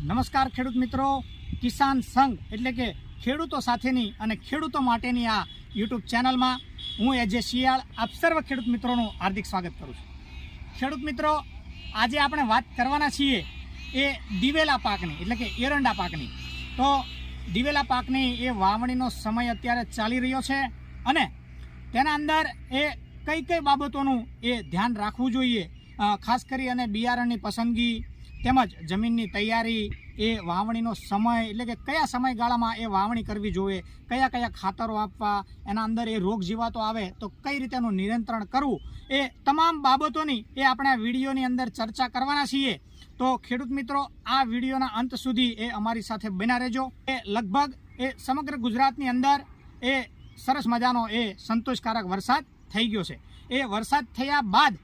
નમસ્કાર ખેડૂત મિત્રો. કિસાન સંઘ એટલે કે ખેડૂતો સાથેની અને ખેડૂતો માટેની આ યુટ્યુબ ચેનલમાં હું એજે શિયાળ, આપ સર્વ ખેડૂત મિત્રોનું હાર્દિક સ્વાગત કરું છું. ખેડૂત મિત્રો, આજે આપણે વાત કરવાના છીએ એ દિવેલા પાકની, એટલે કે એરંડા પાકની. તો દિવેલા પાકની એ વાવણીનો સમય અત્યારે ચાલી રહ્યો છે અને તેના અંદર એ કઈ કઈ બાબતોનું એ ધ્યાન રાખવું જોઈએ ખાસ કરી અને બિયારણની પસંદગી તેમજ જમીનની તૈયારી, એ વાવણીનો સમય, એટલે કે કયા સમયગાળામાં એ વાવણી કરવી જોઈએ, કયા કયા ખાતરો આપવા, એના અંદર એ રોગ જીવાતો આવે, તો કઈ રીતે એનું નિયંત્રણ કરવું, એ તમામ બાબતોની એ આપણે આ વિડીયોની અંદર ચર્ચા કરવાના છીએ. તો ખેડૂત મિત્રો, આ વિડીયોના અંત સુધી એ અમારી સાથે બના રહેજો. એ લગભગ એ સમગ્ર ગુજરાતની અંદર એ સરસ મજાનો એ સંતોષકારક વરસાદ થઈ ગયો છે. એ વરસાદ થયા બાદ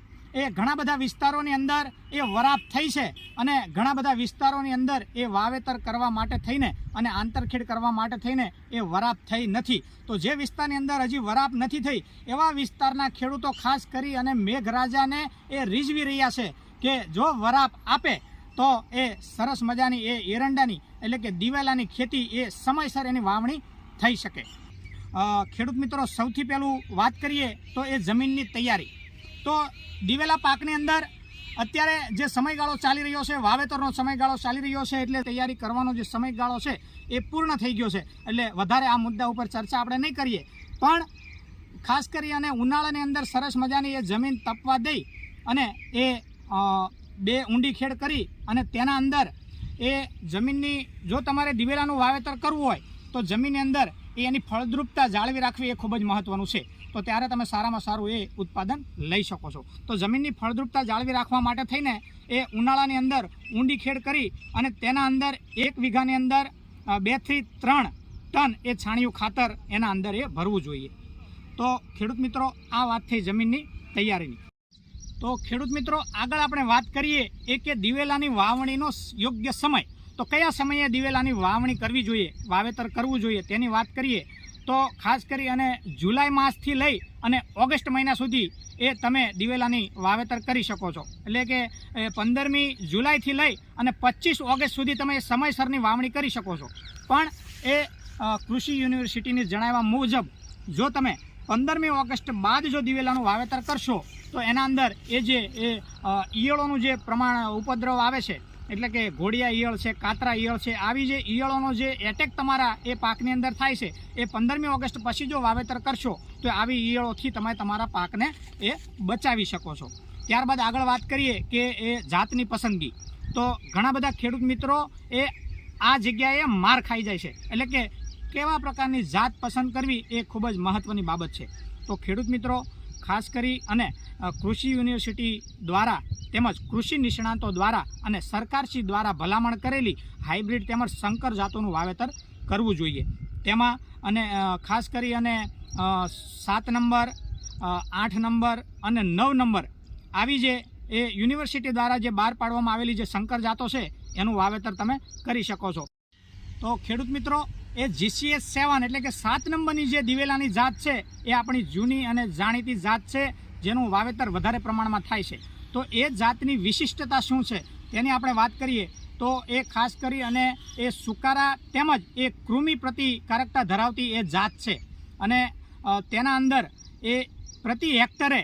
એ ઘણા બધા વિસ્તારોની અંદર એ વરાપ થઈ છે અને ઘણા બધા વિસ્તારોની અંદર એ વાવેતર કરવા માટે થઈને અને આંતરખેડ કરવા માટે થઈને એ વરાપ થઈ નથી. તો જે વિસ્તારની અંદર હજી વરાપ નથી થઈ, એવા વિસ્તારના ખેડૂતો ખાસ કરી અને મેઘરાજાને એ રીઝવી રહ્યા છે કે જો વરાપ આપે, તો એ સરસ મજાની એ એરંડાની એટલે કે દિવેલાની ખેતી એ સમયસર એની વાવણી થઈ શકે. ખેડૂત મિત્રો, સૌથી પહેલું વાત કરીએ તો એ જમીનની તૈયારી. તો દિવેલા પાકની અંદર અત્યારે જે સમયગાળો ચાલી રહ્યો છે, વાવેતરનો સમયગાળો ચાલી રહ્યો છે, એટલે તૈયારી કરવાનો જે સમયગાળો છે એ પૂર્ણ થઈ ગયો છે. એટલે વધારે આ મુદ્દા ઉપર ચર્ચા આપણે નહીં કરીએ. પણ ખાસ કરી અને ઉનાળાની અંદર સરસ મજાની એ જમીન તપવા દઈ અને એ બે ઊંડી ખેડ કરી અને તેના અંદર એ જમીનની, જો તમારે દિવેલાનું વાવેતર કરવું હોય, તો જમીનની અંદર એ એની ફળદ્રુપતા જાળવી રાખવી એ ખૂબ જ મહત્વનું છે. તો ત્યારે તમે સારામાં સારું એ ઉત્પાદન લઈ શકો છો. તો જમીનની ફળદ્રુપતા જાળવી રાખવા માટે થઈને એ ઉનાળાની અંદર ઊંડી ખેડ કરી અને તેના અંદર એક વીઘાની અંદર બેથી ત્રણ ટન એ છાણિયું ખાતર એના અંદર એ ભરવું જોઈએ. તો ખેડૂત મિત્રો, આ વાત થઈ જમીનની તૈયારીની તો ખેડૂત મિત્રો, આગળ આપણે વાત કરીએ એ કે દિવેલાની વાવણીનો યોગ્ય સમય. તો કયા સમયે દિવેલાની વાવણી કરવી જોઈએ, વાવેતર કરવું જોઈએ તેની વાત કરીએ. તો ખાસ કરી અને જુલાઈ માસથી લઈ અને ઓગસ્ટ મહિના સુધી એ તમે દિવેલાની વાવેતર કરી શકો છો. એટલે કે, એ પંદરમી જુલાઈથી લઈ અને પચીસ ઓગસ્ટ સુધી તમે સમયસરની વાવણી કરી શકો છો. પણ એ કૃષિ યુનિવર્સિટીની જણાવ્યા મુજબ, જો તમે પંદરમી ઓગસ્ટ બાદ જો દિવેલાનું વાવેતર કરશો, તો એના અંદર એ જે, એ ઈયળોનું જે પ્રમાણ ઉપદ્રવ આવે છે એટલે કે ઘોડિયા ઈયળ છે, કાતરા ઈયળ છે, આવી જે ઈયળોનો જે એટેક તમારા એ પાકની અંદર થાય છે, એ પંદરમી ઓગસ્ટ પછી જો વાવેતર કરશો, તો આવી ઈયળોથી તમે તમારા પાકને એ બચાવી શકો છો. ત્યારબાદ આગળ વાત કરીએ કે એ જાતની પસંદગી. તો ઘણા બધા ખેડૂત મિત્રો એ આ જગ્યાએ માર ખાઈ જાય છે. એટલે કે કેવા પ્રકારની જાત પસંદ કરવી એ ખૂબ જ મહત્ત્વની બાબત છે. તો ખેડૂત મિત્રો, ખાસ કરી અને કૃષિ યુનિવર્સિટી દ્વારા તેમજ કૃષિ નિષ્ણાતો દ્વારા અને સરકારશ્રી દ્વારા ભલામણ કરેલી હાઇબ્રિડ તેમજ સંકર જાતોનું વાવેતર કરવું જોઈએ. તેમાં અને ખાસ કરી અને સાત નંબર આઠ નંબર અને નવ નંબર આવી જે, એ યુનિવર્સિટી દ્વારા જે બહાર પાડવામાં આવેલી જે સંકર જાતો છે, એનું વાવેતર તમે કરી શકો છો. તો ખેડૂત મિત્રો, એ જીસીએસ સેવન એટલે કે સાત નંબરની જે દિવેલાની જાત છે, એ આપણી જૂની અને જાણીતી જાત છે, જેનું વાવેતર વધારે પ્રમાણમાં થાય છે. તો એ જાતની વિશિષ્ટતા શું છે તેની આપણે વાત કરીએ તો એ ખાસ કરી અને એ સુકારા તેમજ એ કૃમિ પ્રતિકારકતા ધરાવતી એ જાત છે. અને તેના અંદર એ પ્રતિ હેક્ટરે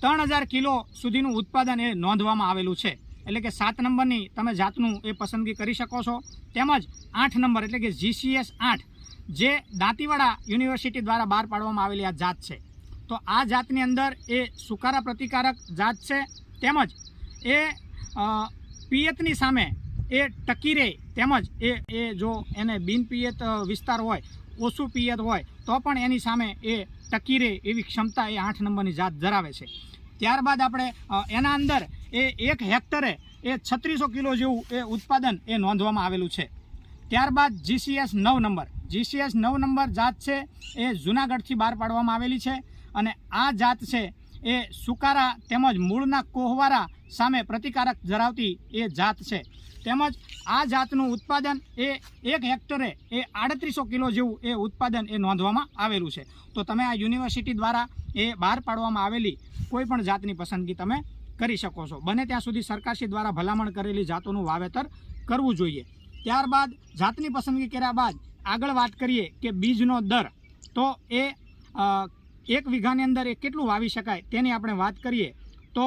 ત્રણ હજાર કિલો સુધીનું ઉત્પાદન એ નોંધવામાં આવેલું છે. એટલે કે સાત નંબરની તમે જાતનું એ પસંદગી કરી શકો છો. તેમજ આઠ નંબર એટલે કે જીસીએસ આઠ જે દાંતીવાડા યુનિવર્સિટી દ્વારા બહાર પાડવામાં આવેલી આ જાત છે. તો આ જાતની અંદર એ સુકારા પ્રતિકારક જાત છે તેમજ એ પિયતની સામે એ ટકી રહે તેમજ એ એ જો એને બિન વિસ્તાર હોય, ઓછું પિયત હોય, તો પણ એની સામે એ ટકી રહે એવી ક્ષમતા એ આઠ નંબરની જાત ધરાવે છે. ત્યારબાદ આપણે એના અંદર એ એક હેક્ટરે એ છત્રીસો કિલો જેવું એ ઉત્પાદન એ નોંધવામાં આવેલું છે. ત્યારબાદ જીસીએસ નવ નંબર. જીસીએસ નવ નંબર જાત છે એ જુનાગઢથી બહાર પાડવામાં આવેલી છે અને આ જાત છે એ સુકારા તેમજ મૂળના કોહવારા સામે પ્રતિકારક ધરાવતી એ જાત છે. તેમજ આ જાતનું ઉત્પાદન એ એક હેક્ટરે એ આડત્રીસો કિલો જેવું એ ઉત્પાદન એ નોંધવામાં આવેલું છે. તો તમે આ યુનિવર્સિટી દ્વારા એ બહાર પાડવામાં આવેલી કોઈપણ જાતની પસંદગી તમે કરી શકો છો. બને ત્યાં સુધી સરકારશ્રી દ્વારા ભલામણ કરેલી જાતોનું વાવેતર કરવું જોઈએ. ત્યારબાદ જાતની પસંદગી કર્યા બાદ આગળ વાત કરીએ કે બીજનો દર. તો એ એક વીઘાની અંદર એ કેટલું વાવી શકાય તેની આપણે વાત કરીએ, તો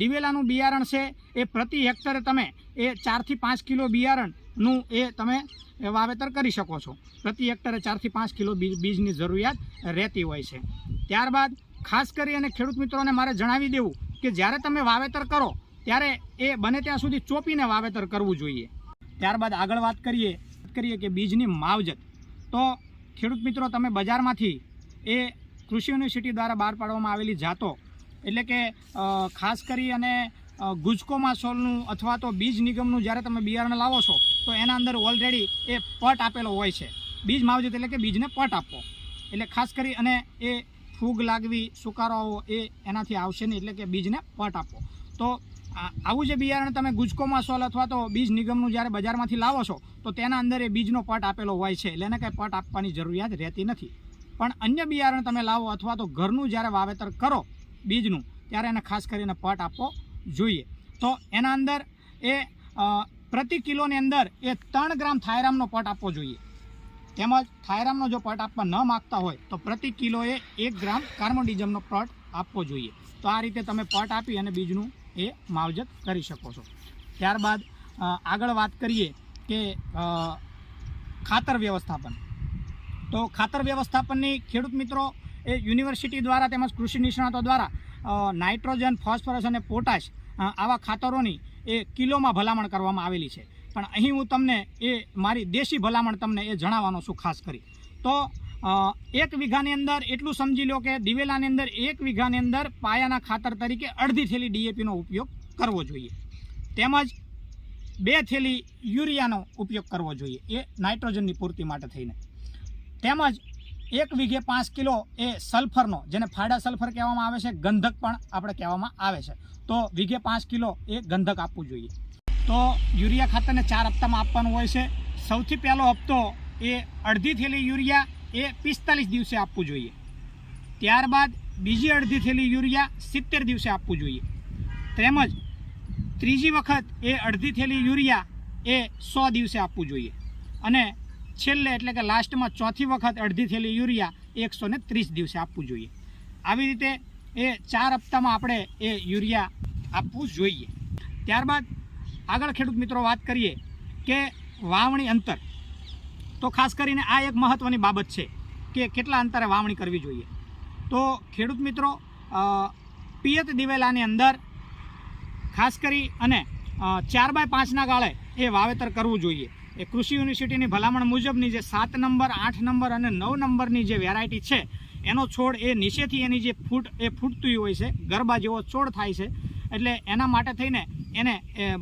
દિવેલાનું બિયારણ છે એ પ્રતિ હેક્ટરે તમે એ ચારથી પાંચ કિલો બિયારણનું એ તમે વાવેતર કરી શકો છો. પ્રતિ હેક્ટરે ચારથી પાંચ કિલો બીજ બીજની જરૂરિયાત રહેતી હોય છે. ત્યારબાદ, ખાસ કરી અને ખેડૂત મિત્રોને મારે જણાવી દેવું કે જ્યારે તમે વાવેતર કરો, ત્યારે એ બને ત્યાં સુધી ચોપીને વાવેતર કરવું જોઈએ. ત્યારબાદ આગળ વાત કરીએ કરીએ કે બીજની માવજત. તો, ખેડૂત મિત્રો, તમે બજારમાંથી એ કૃષિ યુનિવર્સિટી દ્વારા બહાર પાડવામાં આવેલી જાતો, એટલે કે ખાસ કરી અને ગુજકોમાં સોલનું અથવા તો બીજ નિગમનું જ્યારે તમે બિયારણ લાવો છો, તો એના અંદર ઓલરેડી એ પટ આપેલો હોય છે. બીજ માવજત એટલે કે બીજને પટ આપવો. એટલે ખાસ કરી અને એ ફૂગ લાગવી, સુકારો આવવો, એ એનાથી આવશે નહીં, એટલે કે બીજને પટ આપવો. તો આવું જે બિયારણ તમે ગુજકોમાં સોલ અથવા તો બીજ નિગમનું જ્યારે બજારમાંથી લાવો છો, તો તેના અંદર એ બીજનો પટ આપેલો હોય છે. એટલે એને કંઈ પટ આપવાની જરૂરિયાત રહેતી નથી. પણ અન્ય બિયારણ તમે લાવો અથવા તો ઘરનું જ્યારે વાવેતર કરો બીજનું, ત્યારે એને ખાસ કરીને પટ આપવો જોઈએ. તો એના અંદર એ પ્રતિ કિલોની અંદર એ ત્રણ ગ્રામ થાયરામનો પટ આપવો જોઈએ. તેમજ થાયરામનો જો પટ આપવા ન માગતા હોય, તો પ્રતિ કિલોએ એક ગ્રામ કાર્મોડિઝમનો પટ આપવો જોઈએ. તો આ રીતે તમે પટ આપી અને બીજનું એ માવજત કરી શકો છો. ત્યારબાદ આગળ વાત કરીએ કે ખાતર વ્યવસ્થાપન. તો ખાતર વ્યવસ્થાપનની ખેડૂત મિત્રો એ યુનિવર્સિટી દ્વારા તેમજ કૃષિ નિષ્ણાતો દ્વારા નાઇટ્રોજન, ફોસ્ફરસ અને પોટાશ આવા ખાતરોની એ કિલોમાં ભલામણ કરવામાં આવેલી છે. પણ અહીં હું તમને એ મારી દેશી ભલામણ તમને એ જણાવવાનો છું ખાસ કરી. તો એક વીઘાની અંદર એટલું સમજી લો કે દિવેલાની અંદર એક વીઘાની અંદર પાયાના ખાતર તરીકે અડધી થેલી ડીએપીનો ઉપયોગ કરવો જોઈએ. તેમજ બે થેલી યુરિયાનો ઉપયોગ કરવો જોઈએ. એ નાઇટ્રોજનની પૂર્તિ માટે થઈને. તેમજ એક વીઘે પાંચ કિલો એ સલ્ફરનો, જેને ફાડા સલ્ફર કહેવામાં આવે છે, ગંધક પણ આપણે કહેવામાં આવે છે. તો વીઘે પાંચ કિલો એ ગંધક આપવું જોઈએ. તો યુરિયા ખાતરને ચાર હપ્તામાં આપવાનું હોય છે. સૌથી પહેલો હપ્તો એ અડધી થેલી યુરિયા, એ પિસ્તાલીસ દિવસે આપવું જોઈએ. ત્યારબાદ બીજી અડધી થેલી યુરિયા સિત્તેર દિવસે આપવું જોઈએ. તેમજ ત્રીજી વખત એ અડધી થેલી યુરિયા એ સો દિવસે આપવું જોઈએ. અને છેલ્લે એટલે કે લાસ્ટમાં ચોથી વખત અડધી થેલી યુરિયા એકસો ને ત્રીસ દિવસે આપવું જોઈએ. આવી રીતે એ ચાર હપ્તામાં આપણે એ યુરિયા આપવું જોઈએ. ત્યારબાદ આગળ ખેડૂત મિત્રો વાત કરીએ કે વાવણી અંતર. તો ખાસ કરીને આ એક મહત્ત્વની બાબત છે કે કેટલા અંતરે વાવણી કરવી જોઈએ. તો ખેડૂત મિત્રો પિયત દિવેલાની અંદર ખાસ કરી અને ચાર બાય પાંચના ગાળે એ વાવેતર કરવું જોઈએ. એ કૃષિ યુનિવર્સિટીની ભલામણ મુજબની જે સાત નંબર, આઠ નંબર અને નવ નંબરની જે વેરાયટી છે, એનો છોડ એ નીચેથી એની જે ફૂટ, એ ફૂટતી હોય છે, ગરબા જેવો છોડ થાય છે. એટલે એના માટે થઈને એને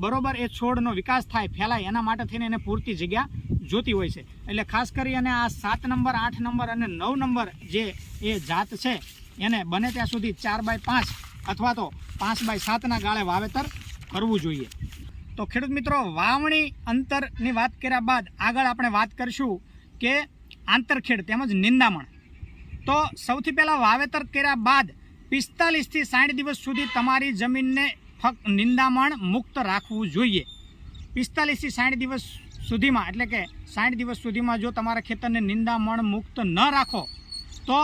બરોબર એ છોડનો વિકાસ થાય, ફેલાય, એના માટે થઈને એને પૂરતી જગ્યા જોતી હોય છે. એટલે ખાસ કરી અને આ સાત નંબર, આઠ નંબર અને નવ નંબર જે એ જાત છે, એને બને ત્યાં સુધી ચાર બાય પાંચ અથવા તો પાંચ બાય સાતના ગાળે વાવેતર કરવું જોઈએ. તો ખેડૂત મિત્રો, વાવણી અંતરની વાત કર્યા બાદ આગળ આપણે વાત કરીશું કે આંતરખેડ તેમજ નિંદામણ. તો સૌથી પહેલાં વાવેતર કર્યા બાદ પિસ્તાલીસથી સાઠ દિવસ સુધી તમારી જમીનને ફક્ત નિંદામણ મુક્ત રાખવું જોઈએ. પિસ્તાલીસથી સાઠ દિવસ સુધીમાં, એટલે કે સાઠ દિવસ સુધીમાં જો તમારા ખેતરને નિંદામણ મુક્ત ન રાખો, તો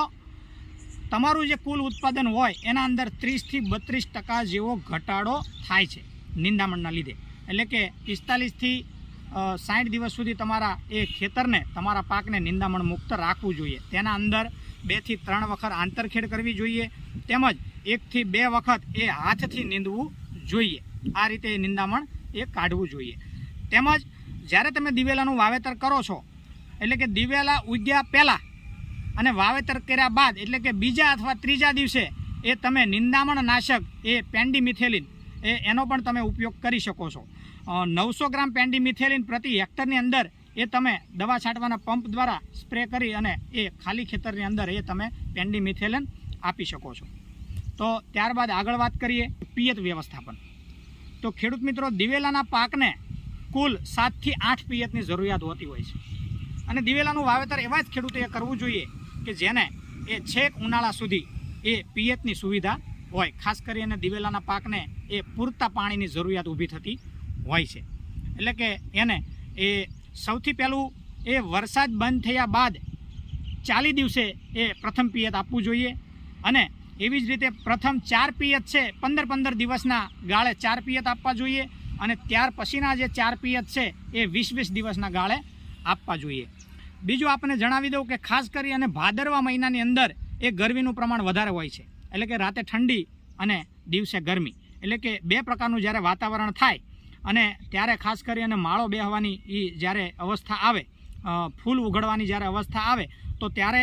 તમારું જે કુલ ઉત્પાદન હોય એના અંદર ત્રીસથી બત્રીસ ટકા જેવો ઘટાડો થાય છે નિંદામણના લીધે. એટલે કે પિસ્તાલીસથી સાઠ દિવસ સુધી તમારા એ ખેતરને, તમારા પાકને નિંદામણ મુક્ત રાખવું જોઈએ. તેના અંદર બેથી ત્રણ વખત આંતરખેડ કરવી જોઈએ. તેમજ એકથી બે વખત એ હાથથી નીંદવું જોઈએ. આ રીતે એ નિંદામણ એ કાઢવું જોઈએ. તેમજ જ્યારે તમે દિવેલાનું વાવેતર કરો છો, એટલે કે દિવેલા ઉગ્યા પહેલાં અને વાવેતર કર્યા બાદ, એટલે કે બીજા અથવા ત્રીજા દિવસે એ તમે નિંદામણ નાશક એ પેન્ડીમિથેલિન એ એનો પણ તમે ઉપયોગ કરી શકો છો. નવસો ગ્રામ પેન્ડીમિથેલિન પ્રતિ હેક્ટરની અંદર એ તમે દવા છાંટવાના પંપ દ્વારા સ્પ્રે કરી અને એ ખાલી ખેતરની અંદર એ તમે પેન્ડીમિથેલિન આપી શકો છો. તો ત્યારબાદ આગળ વાત કરીએ પિયત વ્યવસ્થાપન. તો ખેડૂત મિત્રો, દિવેલાના પાકને કુલ સાતથી આઠ પિયતની જરૂરિયાત હોતી હોય છે. અને દિવેલાનું વાવેતર એવા જ ખેડૂતોએ કરવું જોઈએ કે જેને એ છેક ઉનાળા સુધી એ પિયતની સુવિધા હોય. ખાસ કરીને દિવેલાના પાકને એ પૂરતા પાણીની જરૂરિયાત ઊભી થતી હોય છે. એટલે કે એને એ સૌથી પહેલું એ વરસાદ બંધ થયા બાદ ચાલી દિવસે એ પ્રથમ પિયત આપવું જોઈએ. અને એવી જ રીતે પ્રથમ ચાર પિયત છે, પંદર પંદર દિવસના ગાળે ચાર પિયત આપવા જોઈએ અને ત્યાર પછીના જે ચાર પિયત છે, એ વીસ વીસ દિવસના ગાળે આપવા જોઈએ. બીજું આપણે જણાવી દઉં કે ખાસ કરી અને ભાદરવા મહિનાની અંદર એ ગરમીનું પ્રમાણ વધારે હોય છે. એટલે કે રાતે ઠંડી અને દિવસે ગરમી. એટલે કે બે પ્રકારનું જ્યારે વાતાવરણ થાય અને ત્યારે ખાસ કરી અને માળો બેહવાની એ જ્યારે અવસ્થા આવે ફૂલ ઉઘડવાની જ્યારે અવસ્થા આવે, તો ત્યારે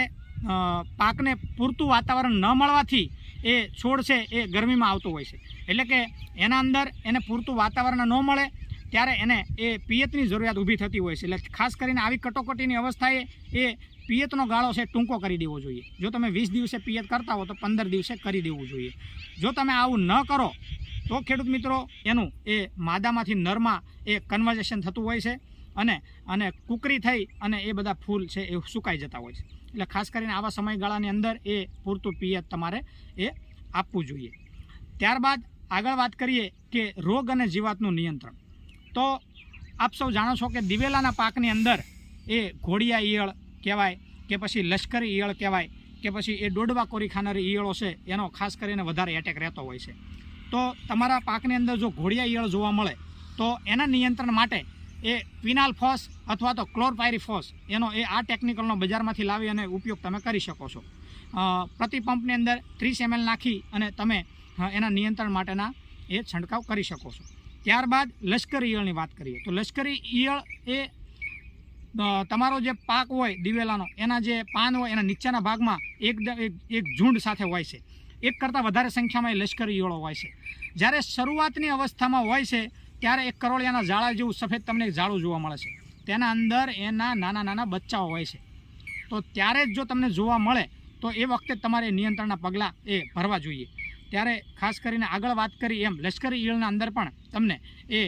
પાકને પૂરતું વાતાવરણ ન મળવાથી એ છોડ છે એ ગરમીમાં આવતો હોય છે. એટલે કે એના અંદર એને પૂરતું વાતાવરણ ન મળે, ત્યારે એને એ પિયતની જરૂરિયાત ઊભી થતી હોય છે. એટલે ખાસ કરીને આવી કટોકટીની અવસ્થાએ એ પિયતનો ગાળો છે ટૂંકો કરી દેવો જોઈએ. જો તમે વીસ દિવસે પિયત કરતા હો તો પંદર દિવસે કરી દેવું જોઈએ. જો તમે આવું ન કરો, તો ખેડૂત મિત્રો, એનું એ માદામાંથી નરમાં એ કન્વર્ઝેશન થતું હોય છે અને અને કુકરી થઈ અને એ બધા ફૂલ છે એ સુકાઈ જતા હોય છે. એટલે ખાસ કરીને આવા સમયગાળાની અંદર એ પૂરતું પિયત તમારે એ આપવું જોઈએ. ત્યારબાદ આગળ વાત કરીએ કે રોગ અને જીવાતનું નિયંત્રણ. તો આપ સૌ જાણો છો કે દિવેલાના પાકની અંદર એ ઘોડિયા ઈયળ કહેવાય કે પછી લશ્કરી ઈયળ કહેવાય કે પછી એ દોડવા કોરી ખાનારી ઈયળો છે, એનો ખાસ કરીને વધારે એટેક રહેતો હોય છે. તો તમારા પાકની અંદર જો ઘોડિયા ઈયળ જોવા મળે, તો એના નિયંત્રણ માટે એ ક્વિનાલ ફોસ અથવા તો ક્લોરપાયરીફોસ એનો એ આ ટેકનિકલનો બજારમાંથી લાવી અને ઉપયોગ તમે કરી શકો છો. પ્રતિ પંપની અંદર ત્રીસ એમએલ નાખી અને તમે એના નિયંત્રણ માટેના એ છંટકાવ કરી શકો છો. ત્યારબાદ લશ્કરી ઈયળની વાત કરીએ, તો લશ્કરી ઈયળ એ તમારો જે પાક હોય દિવેલાનો, એના જે પાન હોય એના નીચેના ભાગમાં એક એક ઝુંડ સાથે હોય છે. એક કરતાં વધારે સંખ્યામાં એ લશ્કરી ઈયળો હોય છે. જ્યારે શરૂઆતની અવસ્થામાં હોય છે, ત્યારે એક કરોળિયાના ઝાડા જેવું સફેદ તમને ઝાડું જોવા મળે છે. તેના અંદર એના નાના નાના બચ્ચાઓ હોય છે. તો ત્યારે જ જો તમને જોવા મળે, તો એ વખતે તમારે નિયંત્રણના પગલાં એ ભરવા જોઈએ. ત્યારે ખાસ કરીને આગળ વાત કરી એમ, લશ્કરી ઈયળના અંદર પણ તમને એ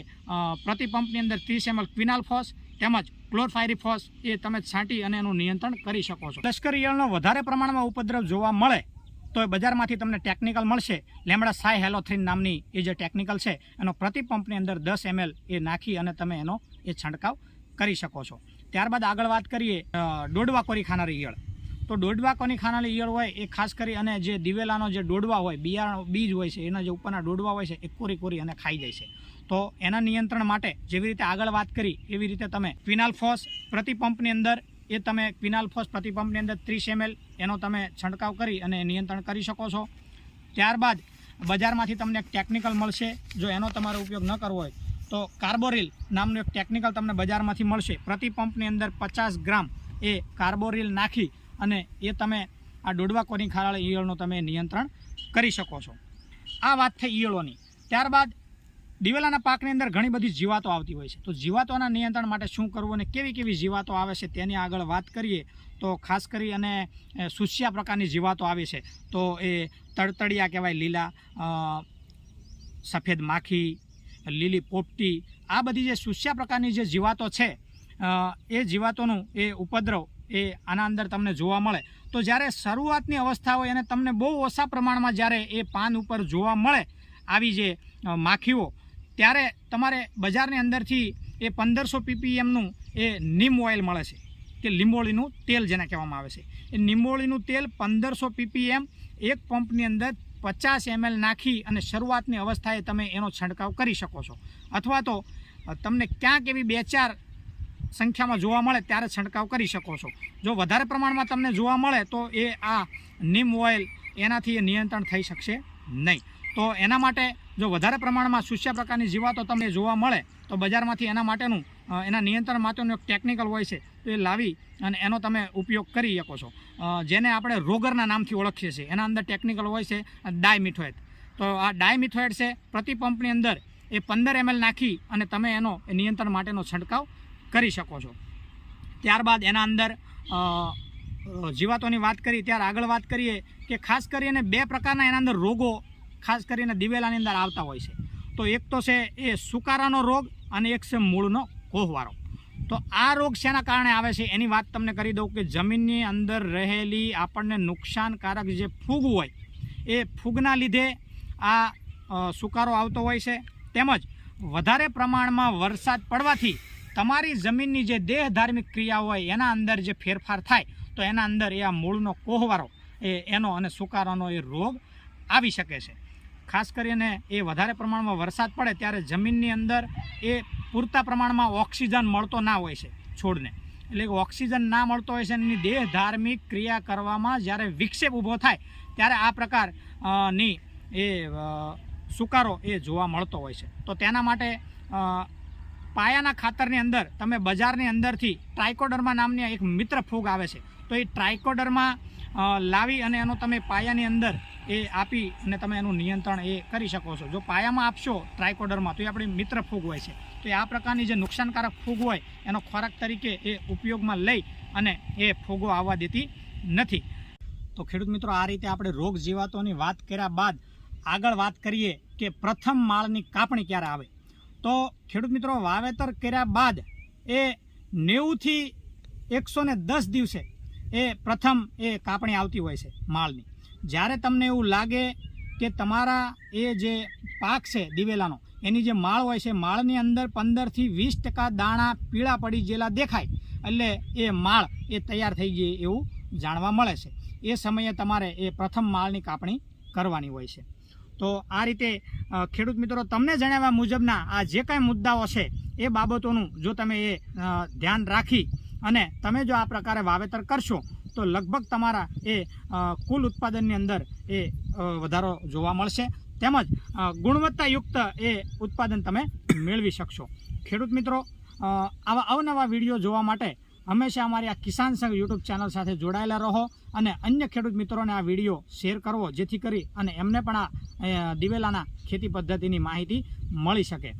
પ્રતિપંપની અંદર ત્રીસ એમએલ ક્વિનાલ ફોસ તેમજ ક્લોરફાયરીફોસ એ તમે છાંટી અને એનું નિયંત્રણ કરી શકો છો. લશ્કરી ઈયળનો વધારે પ્રમાણમાં ઉપદ્રવ જોવા મળે તો એ બજારમાંથી તમને ટેકનિકલ મળશે. લેમડા સાય હેલોથ્રીન નામની એ જે ટેકનિકલ છે, એનો પ્રતિ પંપની અંદર દસ એમએલ એ નાખી અને તમે એનો એ છંટકાવ કરી શકો છો. ત્યારબાદ આગળ વાત કરીએ ડોડવા કોરી ખાનારી ઈયળ. તો ડોડવા કોની ખાનારી ઈયળ હોય એ ખાસ કરી અને જે દિવેલાનો જે દોડવા હોય, બિયારણ, બીજ હોય છે, એના જે ઉપરના દોડવા હોય છે, એ કોરી કોરી અને ખાઈ જાય છે. તો એના નિયંત્રણ માટે જેવી રીતે આગળ વાત કરી, એવી રીતે તમે ક્વિનાલ ફોસ પ્રતિ પંપની અંદર, એ તમે ક્વિનાલ્ફોસ પ્રતિ પંપની અંદર ત્રીસ એમએલ, એનો તમે છંટકાવ કરી અને નિયંત્રણ કરી શકો છો. ત્યારબાદ બજારમાંથી તમને એક ટેકનિકલ મળશે, જો એનો તમારે ઉપયોગ ન કરવો હોય, તો કાર્બોરિલ નામનું એક ટેકનિકલ તમને બજારમાંથી મળશે. પ્રતિ પંપની અંદર પચાસ ગ્રામ એ કાર્બોરિલ નાખી અને એ તમે આ ડોડવા કોની ખારાળી ઈયળનું તમે નિયંત્રણ કરી શકો છો. આ વાત થઈ ઈયળોની. ત્યારબાદ દિવેલાના પાકની અંદર ઘણી બધી જીવાતો આવતી હોય છે. તો જીવાતોના નિયંત્રણ માટે શું કરવું અને કેવી કેવી જીવાતો આવે છે તેની આગળ વાત કરીએ, તો ખાસ કરી અને સુસિયા પ્રકારની જીવાતો આવે છે. તો એ તડતડિયા કહેવાય લીલા સફેદ માખી, લીલી પોપટી, આ બધી જે સુસ્યા પ્રકારની જે જીવાતો છે એ જીવાતોનું એ ઉપદ્રવ એ આના અંદર તમને જોવા મળે. તો જ્યારે શરૂઆતની અવસ્થા હોય અને તમને બહુ ઓછા પ્રમાણમાં જ્યારે એ પાન ઉપર જોવા મળે, આવી જે માખીઓ ત્યારે તમારે બજારની અંદરથી એ પંદરસો પીપીએમનું એ નીમ ઓઇલ મળે છે, કે લીંબોળીનું તેલ જેને કહેવામાં આવે છે. એ લીંબોળીનું તેલ પંદરસો પીપીએમ એક પંપની અંદર પચાસ એમએલ નાખી અને શરૂઆતની અવસ્થાએ તમે એનો છંટકાવ કરી શકો છો. અથવા તો તમને ક્યાંક એવી બે ચાર સંખ્યામાં જોવા મળે ત્યારે છંટકાવ કરી શકો છો. જો વધારે પ્રમાણમાં તમને જોવા મળે તો એ આ નીમ ઓઇલ એનાથી એ નિયંત્રણ થઈ શકશે નહીં. તો એના માટે જો વધારે પ્રમાણમાં સુસ્યા પ્રકારની જીવાતો તમને જોવા મળે, તો બજારમાંથી એના માટેનું એના નિયંત્રણ માટેનું એક ટેકનિકલ હોય છે, તો એ લાવી અને એનો તમે ઉપયોગ કરી શકો છો. જેને આપણે રોગરના નામથી ઓળખીએ છીએ. એના અંદર ટેકનિકલ હોય છે ડાયમિથોએટ. તો આ ડાયમિથોએટ છે, પ્રતિ પંપની અંદર એ પંદર એમએલ નાખી અને તમે એનો એ નિયંત્રણ માટેનો છંટકાવ કરી શકો છો. ત્યારબાદ એના અંદર જીવાતોની વાત કરી, ત્યારે આગળ વાત કરીએ કે ખાસ કરીને બે પ્રકારના એના અંદર રોગો ખાસ કરીને દિવેલાની અંદર આવતા હોય છે. તો એક તો છે એ સુકારાનો રોગ અને એક છે મૂળનો કોહવારો. તો આ રોગ શેના કારણે આવે છે? એની વાત તમને કરી દઉં કે જમીનની અંદર રહેલી આપણને નુકસાનકારક જે ફૂગ હોય, એ ફૂગના લીધે આ સુકારો આવતો હોય છે. તેમજ વધારે પ્રમાણમાં વરસાદ પડવાથી તમારી જમીનની જે દેહ ધાર્મિક ક્રિયા હોય, એના અંદર જે ફેરફાર થાય, તો એના અંદર એ આ મૂળનો કોહવારો, એ એનો અને સુકારાનો એ રોગ આવી શકે છે. ખાસ કરીને એ વધારે પ્રમાણમાં વરસાદ પડે ત્યારે જમીનની અંદર એ પૂરતા પ્રમાણમાં ઓક્સિજન મળતો ના હોય છે છોડને. એટલે કે ઓક્સિજન ના મળતો હોય છે એની દેહ ધાર્મિક ક્રિયા કરવામાં જ્યારે વિક્ષેપ ઊભો થાય ત્યારે આ પ્રકારની એ સુકારો એ જોવા મળતો હોય છે. તો તેના માટે પાયાના ખાતરની અંદર તમે બજારની અંદરથી ટ્રાઇકોડર્મા નામની એક મિત્ર ફૂગ આવે છે. તો એ ટ્રાઇકોડર્મા અ, લાવી અને એનો તમે પાયાની અંદર એ આપી અને તમે એનું નિયંત્રણ એ કરી શકો છો. જો પાયામાં આપશો ટ્રાઇકોડરમાં તો એ આપણી મિત્ર ફૂગ હોય છે. તો આ પ્રકારની જે નુકસાનકારક ફૂગ હોય, એનો ખોરાક તરીકે એ ઉપયોગમાં લઈ અને એ ફૂગો આવવા દેતી નથી. તો ખેડૂત મિત્રો, આ રીતે આપણે રોગ જીવાતોની વાત કર્યા બાદ આગળ વાત કરીએ કે પ્રથમ માળની કાપણી ક્યારે આવે. તો ખેડૂત મિત્રો, વાવેતર કર્યા બાદ એ નેવુંથી એકસો દસ દિવસે એ પ્રથમ એ કાપણી આવતી હોય છે માળની. જ્યારે તમને એવું લાગે કે તમારા એ જે પાક છે દિવેલાનો, એની જે માળ હોય છે, માળની અંદર પંદરથી વીસ ટકા દાણા પીળા પડી ગયેલા દેખાય, એટલે એ માળ એ તૈયાર થઈ ગઈ એવું જાણવા મળે છે. એ સમયે તમારે એ પ્રથમ માળની કાપણી કરવાની હોય છે. તો આ રીતે ખેડૂત મિત્રો, તમને જણાવ્યા મુજબના આ જે કાંઈ મુદ્દાઓ છે, એ બાબતોનું જો તમે એ ધ્યાન રાખી અને તમે જો આ પ્રકારે વાવેતર કરશો, તો લગભગ તમારા એ કુલ ઉત્પાદનની અંદર એ વધારો જોવા મળશે. તેમજ ગુણવત્તાયુક્ત એ ઉત્પાદન તમે મેળવી શકશો. ખેડૂત મિત્રો આવા અવનવા વીડિયો જોવા માટે હંમેશા અમારી આ કિસાન સંઘ યુટ્યુબ ચેનલ સાથે જોડાયેલા રહો અને અન્ય ખેડૂત મિત્રોને આ વીડિયો શેર કરવો, જેથી કરી અને એમને પણ આ દિવેલાના ખેતી પદ્ધતિની માહિતી મળી શકે.